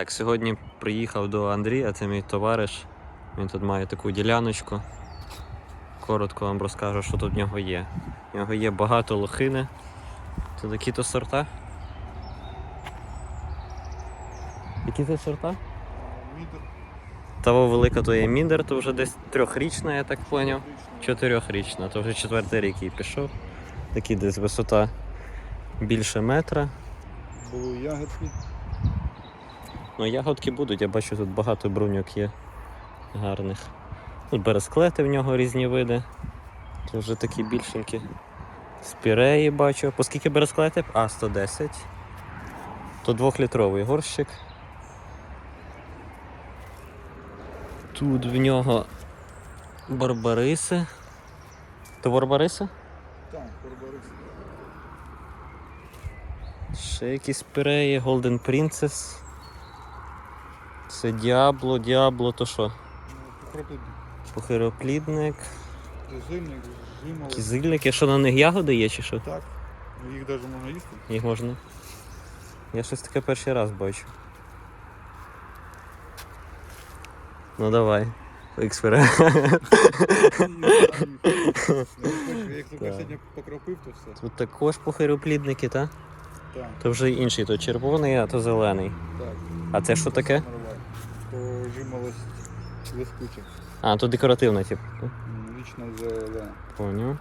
Так, сьогодні приїхав до Андрія, це мій товариш. Він тут має таку діляночку. Коротко вам розкажу, що тут в нього є. В нього є багато лохини. Це такі то сорта. Які це сорта? Мідер. Того велика то є міндер, то вже десь трьохрічна, я так зрозумів. Чотирьохрічна, то вже четвертий рік їй пішов. Такий десь висота більше метра. Були ягодки. Ну, ягодки будуть, я бачу, тут багато бруньок є гарних. Тут бересклети в нього різні види. Це вже такі більшенькі. Спіреї бачу. По скільки бересклети? А, 110. То двохлітровий горщик. Тут в нього барбариси. То барбариси? Так, Барбарис. Ще якісь спіреї, Golden Princess. Це Діабло, Діабло, то що? Покропити Похироплідник, зимник, жимоло. що на них ягоди є чи що? Так. Їх навіть можна їсти. Їх можна. Я щось таке перший раз бачу. Ну давай. Експеримент. Я тільки сьогодні покропив, то все. Тут також похироплідники, та? Так, То вже інший, то червоний, а то зелений. так. А це що таке? Лискуча. А, то декоративна, типу. Вічно зелена. Поняв.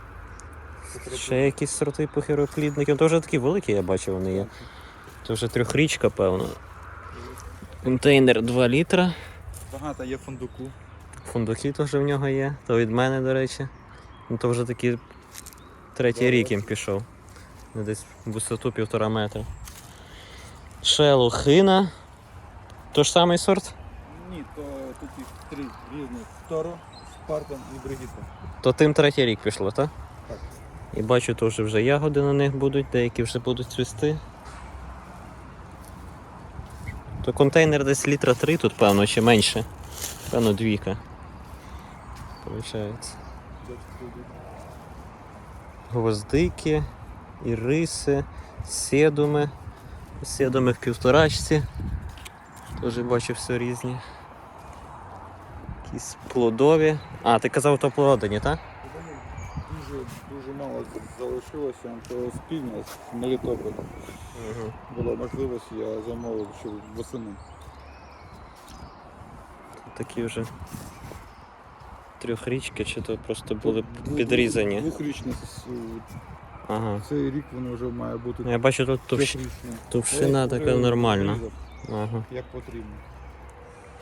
Ще якісь сорти похироплідників. То вже такі великі, я бачу, вони є. Це вже трьохрічка, певно. Контейнер 2 літра. Багато є фундуку. Фундуки теж в нього є, то від мене, до речі. Ну то вже такий третій рік їм пішов. Десь в висоту півтора метра. Ще лохина. То ж самий сорт? Ні, то тут їх три різних. Торо, Спартан і Бригіта. То тим третій рік пішло, так? Так. І бачу, то вже вже ягоди на них будуть, деякі вже будуть цвісти. То контейнер десь літра 3 тут, певно, чи менше. Певно, двійка. Получається. Гвоздики, іриси, седуми. Седуми в півторачці. Теж бачу все різні. Якісь плодові. А, ти казав, то плодані, так? Дуже, дуже мало залишилося, то з півдня, з Мелітополя. Угу. Була можливість, я замовив, що восени. Такі вже трьохрічки, чи то просто були підрізані. Двохрічні. Ага. Цей рік вони вже має бути Я бачу, тут товщ... товщина така нормальна. Ага. Як потрібно.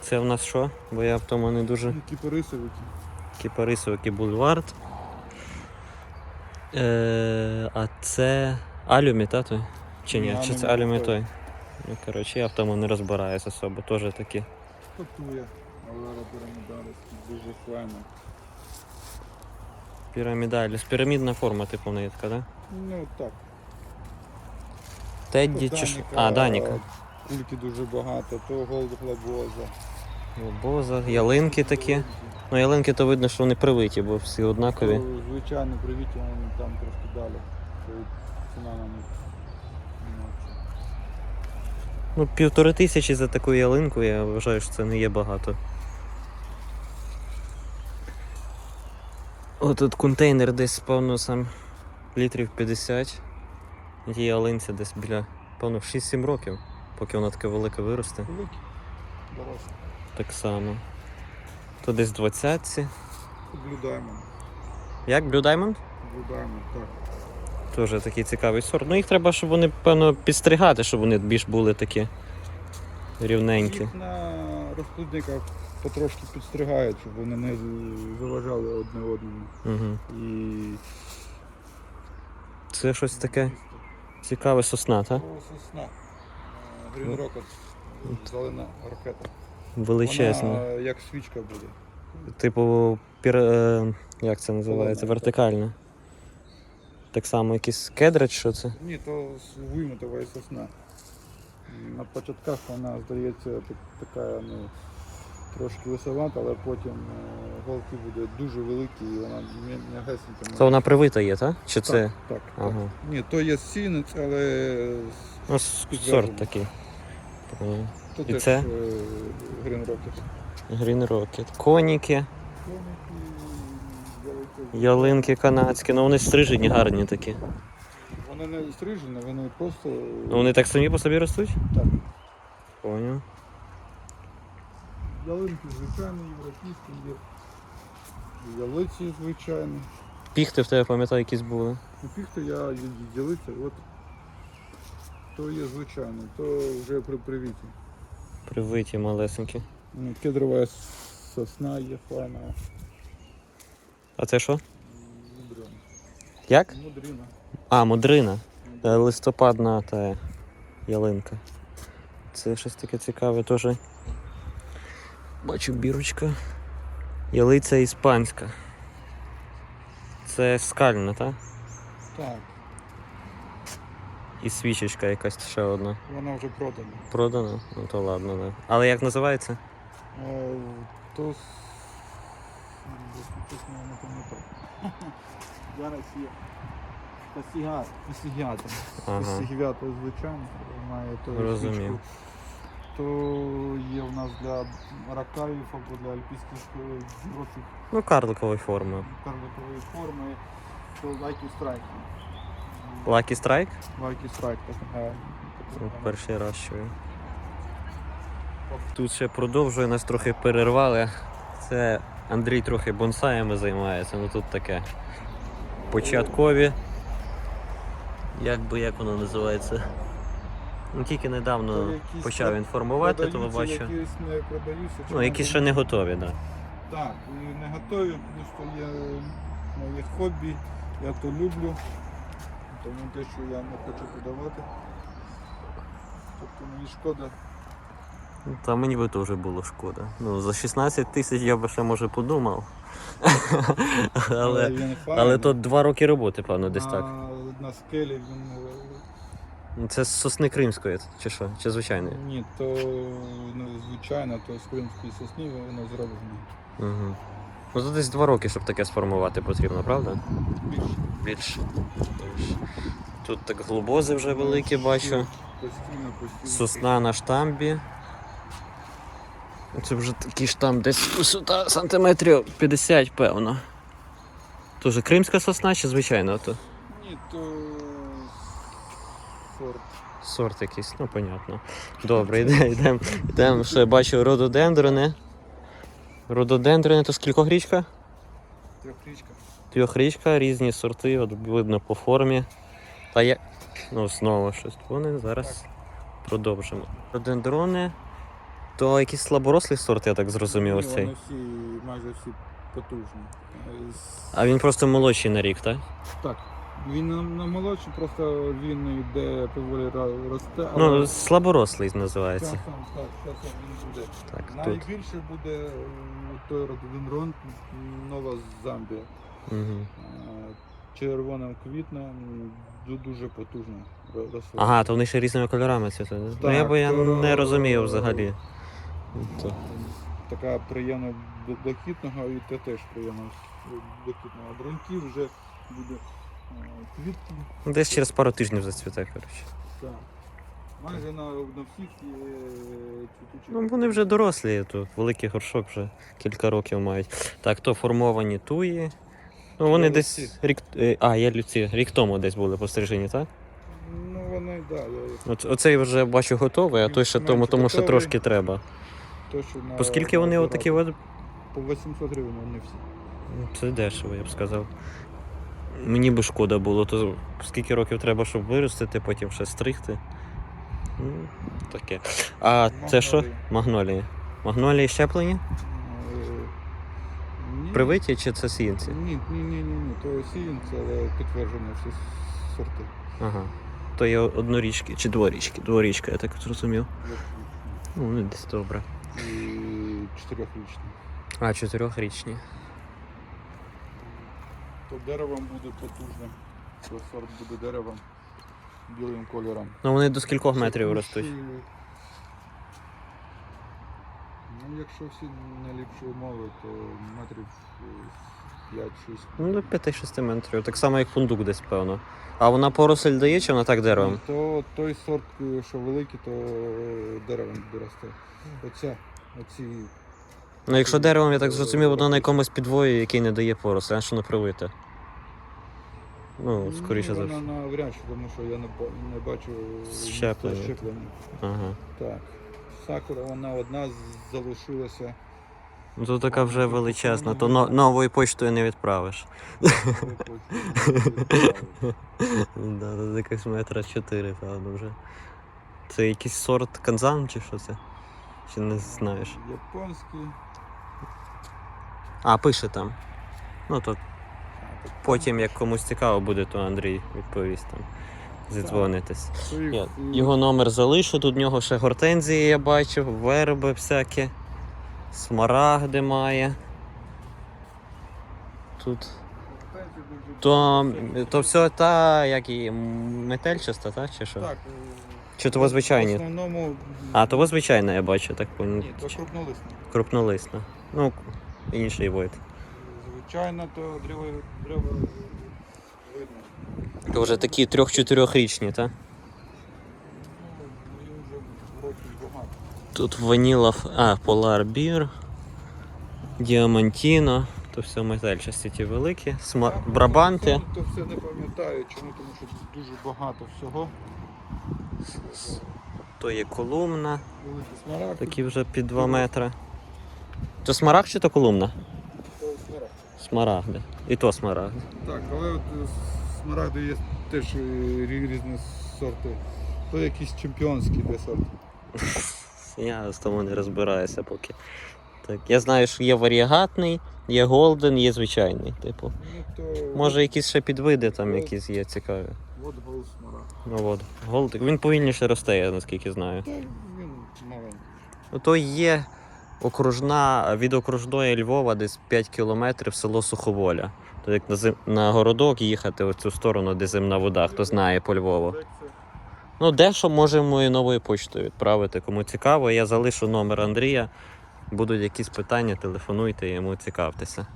Це в нас що? Бо я в тому не дуже. Кіпарисовики. Кіпарисовий бульвард. Е, а це алюмі, та той? Чи ні? Чи це алюмі той. Ну, коротше, я в тому не розбираюся особо, теж такі. Котує. Алера пірамідаліс. Дуже файно. Пірамідалі. Пірамідна форма, типу, в неї така, да? Ну так. Тедді чи що? А, Даніка. Кульки дуже багато, то голд глобоза. Ялинки такі. Ну, ялинки то видно, що вони привиті, бо всі однакові. То, звичайно, привіті вони там трошки далі. Ціна на Ну, півтори тисячі за таку ялинку, я вважаю, що це не є багато. Отут контейнер десь, певно, сам літрів 50. Тій ялинці десь біля, певно, 6-7 років, поки вона таке велике виросте. Великі. Дорослі. Так само. То десь 20 Blue Diamond. Як Blue Diamond? Blue Diamond, так. Теж такий цікавий сорт. Ну їх треба, щоб вони, певно, підстригати, щоб вони більш були такі рівненькі. Їх на розплідниках потрошки підстригають, щоб вони не заважали одне одному. Угу. І Це щось таке цікаве сосна, так? Сосна. Е, Green Rocket. Зелена ракета. Величезна. Вона як свічка буде. Типу, пір... е, як це називається? Вертикальна. Так само якийсь кедрач, що це? Ні, то вимотова сосна. На початках вона здається так- така, ну, трошки висовата, але потім е, голки буде дуже великі і вона м'я- м'ягесенька. То вона привита є, так? Чи це? Так, так, Ага. так. Ні, то є сінець, але Ну, сорт такий. То І теж це? е, Green Rocket. Green Rocket. Коніки, ялинки канадські, ну вони стрижені гарні такі. Вони не стрижені, вони просто Ну вони так самі по собі ростуть? так. Поняв. Ялинки звичайні, європейські є. Ялиці звичайні. Піхти в тебе пам'ятаю, якісь були. Ну, піхти я й- от то є звичайний, то вже при привіті. Привиті малесенькі. Кедрова сосна є файна. А це що? Мудрена. Як? Мудрина. А, мудрина. Е, Листопадна та ялинка. Це щось таке цікаве теж. Бачу бірочка. Ялиця іспанська. Це скальна, так? Так, І свічечка якась ще одна. вона вже продана. Продана? Ну то ладно, не. Але як називається? Е, То с- я не пам'ятаю. Зараз є пасігат. Ага. Пасігіатор, звичайно, має то Розумів. свічку. То є в нас для ракаїв або для альпійських е, Ну, карликової форми. карликової форми. То Lucky Strike. Lucky Strike? Lucky Strike, так. Ну, Перший раз чую. Тут ще продовжує, нас трохи перервали. Це Андрій трохи бонсаями займається, ну тут таке. Початкові. Як би як воно називається? Ну, тільки недавно почав інформувати, тому Продаються, бачу. Якісь не продаються. Ну, які ще не готові, так. Да. Так, і не готові, просто є моє хобі, я то люблю, тому те, що я не хочу подавати. Тобто мені шкода. Та мені би теж було шкода. Ну, за 16 тисяч я би ще може подумав. але, він але файний. то два роки роботи, певно, десь так. на, на скелі він. е, Це з сосни кримської, чи що? Чи звичайної? Ні, то ну, звичайно, то з кримської сосни воно зроблено. Угу. Ну то десь два роки, щоб таке сформувати потрібно, правда? Більше. Більше. Більше. Тут так глобози вже великі бачу. Постійно, постійно. Сосна на штамбі. Це вже такий штамп десь висота сантиметрів 50, певно. Тоже кримська сосна чи звичайна? То Ні, то сорт. сорт якийсь, ну понятно. Добре, йдемо, йдемо. Йдемо, ще бачу рододендрони. Рододендрони, то скількогрічка? Трьохрічка. Трьохрічка, різні сорти, от видно по формі. Та я. Ну, знову щось. Вони зараз продовжимо. Рододендрони, то якісь слаборослі сорти, я так зрозумів, ось цей. Вони всі, майже всі потужні. А він просто молодший на рік, так? Так. Він на, молодший, просто він йде поволі росте, але Ну, слаборослий називається. часом, так, часом він буде. Так, тут. Найбільше буде е, той рододендрон Нова Замбія. Угу. Е, Червоним квітнем дуже потужно Ага, то вони ще різними кольорами цвітуть. Ну я бо я то- не розумів взагалі. То. Така приємно бл- блакитного і те теж приємно блакитного. А вже буде е, квітки. Ну, Десь через пару тижнів зацвіте, коротше. Так. Майже на, на всіх є цвітучих. Ну, вони вже дорослі, тут великий горшок вже кілька років мають. Так, то формовані туї. Ну, вони Є десь люці. рік. е, А, є люці, рік тому десь були пострижені, так? Ну вони, так, да, я оцей вже бачу готовий, а той ще тому, Менше тому ще готовий. трошки треба. то, що на По скільки на вони дорогу. отакі от? По 800 гривень вони всі. Ну, Це дешево, я б сказав. Мені би шкода було, то скільки років треба, щоб виростити, потім ще стригти. Ну, таке. А це що? Магнолії. Магнолії. Щеплені? Ні. Привиті чи це сіянці? Ні, ні, ні, ні, ні. То сіянці, але підтверджені всі сорти. Ага. То є однорічки чи дворічки. Дворічка, я так зрозумів. Ну, вони десь добре. І чотирьохрічні. А, чотирьохрічні. То деревом буде потужним. То сорт буде деревом білим кольором. Ну вони до скількох метрів ростуть? Ну, якщо всі найліпші умови, то метрів 5-6. Ну, до 5-6 метрів. Так само, як фундук десь, певно. А вона поросль дає, чи вона так деревом? То той сорт, що великий, то е, деревом буде рости. Оця, оці. Ну, якщо деревом, я так зрозумів, воно на якомусь підвої, який не дає поросль, а що не привите. Ну, скоріше за Вона все. навряд чи, тому що я не, не бачу Щеплення. щеплення. Ага. Так. Сакура, вона одна залишилася. Ну, то така вже величезна, то но- новою почтою не відправиш. Да, тут якась метра 4, правда, вже. Це якийсь сорт канзан чи що це? Чи не знаєш? Японський. А, пише там. Ну то так, потім, як комусь цікаво буде, то Андрій відповість там. Зідзвонитись. Я, його номер залишу, тут в нього ще гортензії я бачу, верби всякі, смарагди має. Тут. То, то все та, як і метельчаста, та? Чи що? Так. е, Чи то звичайні? В основному. А, то звичайна, я бачу, так. Ні, то крупнолисне. Крупнолисна. Ну, інший вид. Звичайно, то древо, древо видно. То вже такі трьох-чотирьохрічні, так? Ну, їм вже років багато. Тут ваніла, а, Polar Beer, Діамантіно, то все метельчасті ті великі, Сма... Так, Брабанти. То все не пам'ятаю, чому, тому що дуже багато всього. То є колумна, Великі смарагди. такі вже під 2 метри. То смарагд чи то колумна? Смарагди. І то смарагд. Так, але от е, смарагди є теж е, різні сорти. То якісь чемпіонські де сорти. Я з тому не розбираюся поки. Так, я знаю, що є варіагатний, є голден, є звичайний. Типу. Ну то Може якісь ще підвиди там якісь є цікаві. от гол смарагд. Ну от, голд. Він повільніше росте, я наскільки знаю. Він маленький. Ну, то є окружна, від окружної Львова десь 5 кілометрів село Суховоля. То як на, зим, на городок їхати в цю сторону, де зимна вода, хто знає по Львову. Ну, дещо можемо і новою почтою відправити. Кому цікаво, я залишу номер Андрія. Будуть якісь питання, телефонуйте, йому цікавтеся.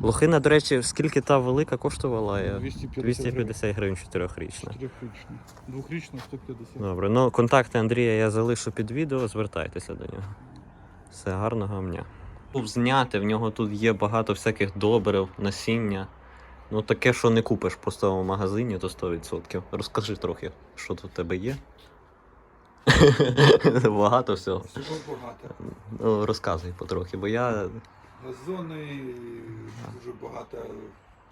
Лохина, до речі, скільки та велика коштувала? Я- 250 250 гривень чотирьохрічна. Чотирьохрічна. Двохрічна 150. Добре, ну контакти Андрія я залишу під відео, звертайтеся до нього. Все, гарного. Був зняти, в нього тут є багато всяких добрив, насіння. Ну таке, що не купиш в магазині, то 100%. Розкажи трохи, що тут в тебе є. багато всього. Всього багато. Ну, розказуй потрохи, бо я Газони дуже багато.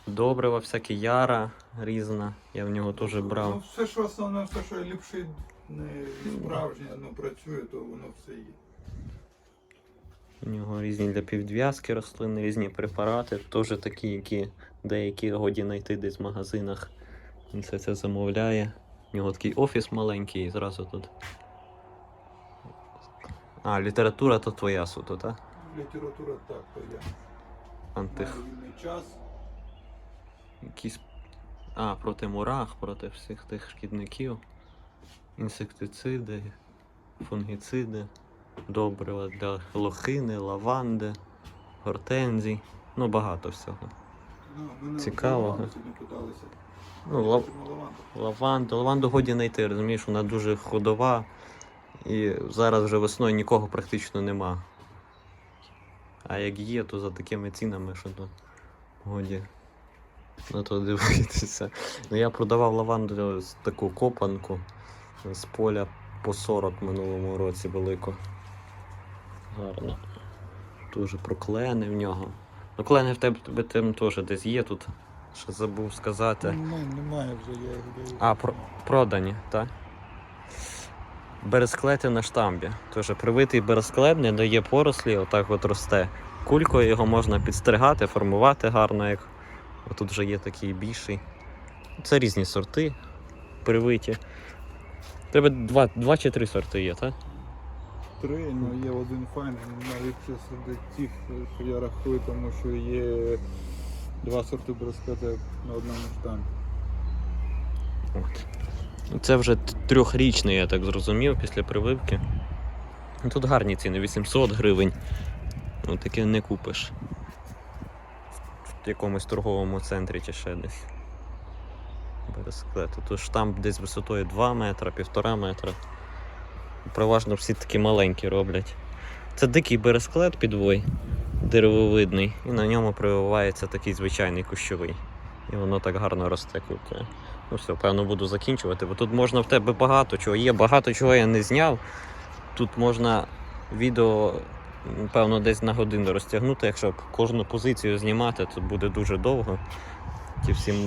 добрива, всякі яра різна. Я в нього теж брав. Ну, все, що основне, все, що ліпше не справжнє, ну працює, то воно все є. У нього різні для підв'язки рослини, різні препарати, теж такі, які деякі годі знайти десь в магазинах. Він все це замовляє. У нього такий офіс маленький і зразу тут. А, література то твоя суто, так? Література так, то я. Антих. Час. Якісь. А, проти мурах, проти всіх тих шкідників. Інсектициди, фунгіциди, добрива для лохини, лаванди, гортензій. Ну, багато всього. Ну, ми Цікаво, лаванду га? сьогодні питалися. Ну, лав... Лаванду. Лаванду. Годі знайти, розумієш, вона дуже ходова. І зараз вже весною нікого практично нема. А як є, то за такими цінами, що то годі на то дивитися. Ну я продавав лаванду з таку копанку з поля по 40 минулому році велику. Гарно. Дуже проклени в нього. Ну, клени в тебе, тим теж десь є тут. Ще забув сказати. Немає, немає вже, я їх даю. А, про, продані, так? Бересклети на штамбі. Тож привитий бересклет не дає порослі, отак от росте. Кулькою його можна підстригати, формувати гарно, як отут вже є такий більший. Це різні сорти привиті. Тебе два, два чи три сорти є, так? Три, ну є один файний, серед тих, що я рахую, тому що є два сорти браскета на одному штампі. Це вже трьохрічний, я так зрозумів, після прививки. Ну, Тут гарні ціни, 800 гривень. Ну, таке не купиш. в якомусь торговому центрі чи ще десь. Бересклети. Тут штамп десь висотою 2 метра, 1,5 метра. Переважно всі такі маленькі роблять. Це дикий бересклет підвой, деревовидний, і на ньому прививається такий звичайний кущовий. І воно так гарно росте круте. Ну все, певно, буду закінчувати, бо тут можна в тебе багато чого є, багато чого я не зняв. Тут можна відео, певно, десь на годину розтягнути. Якщо кожну позицію знімати, то буде дуже довго. Ті всі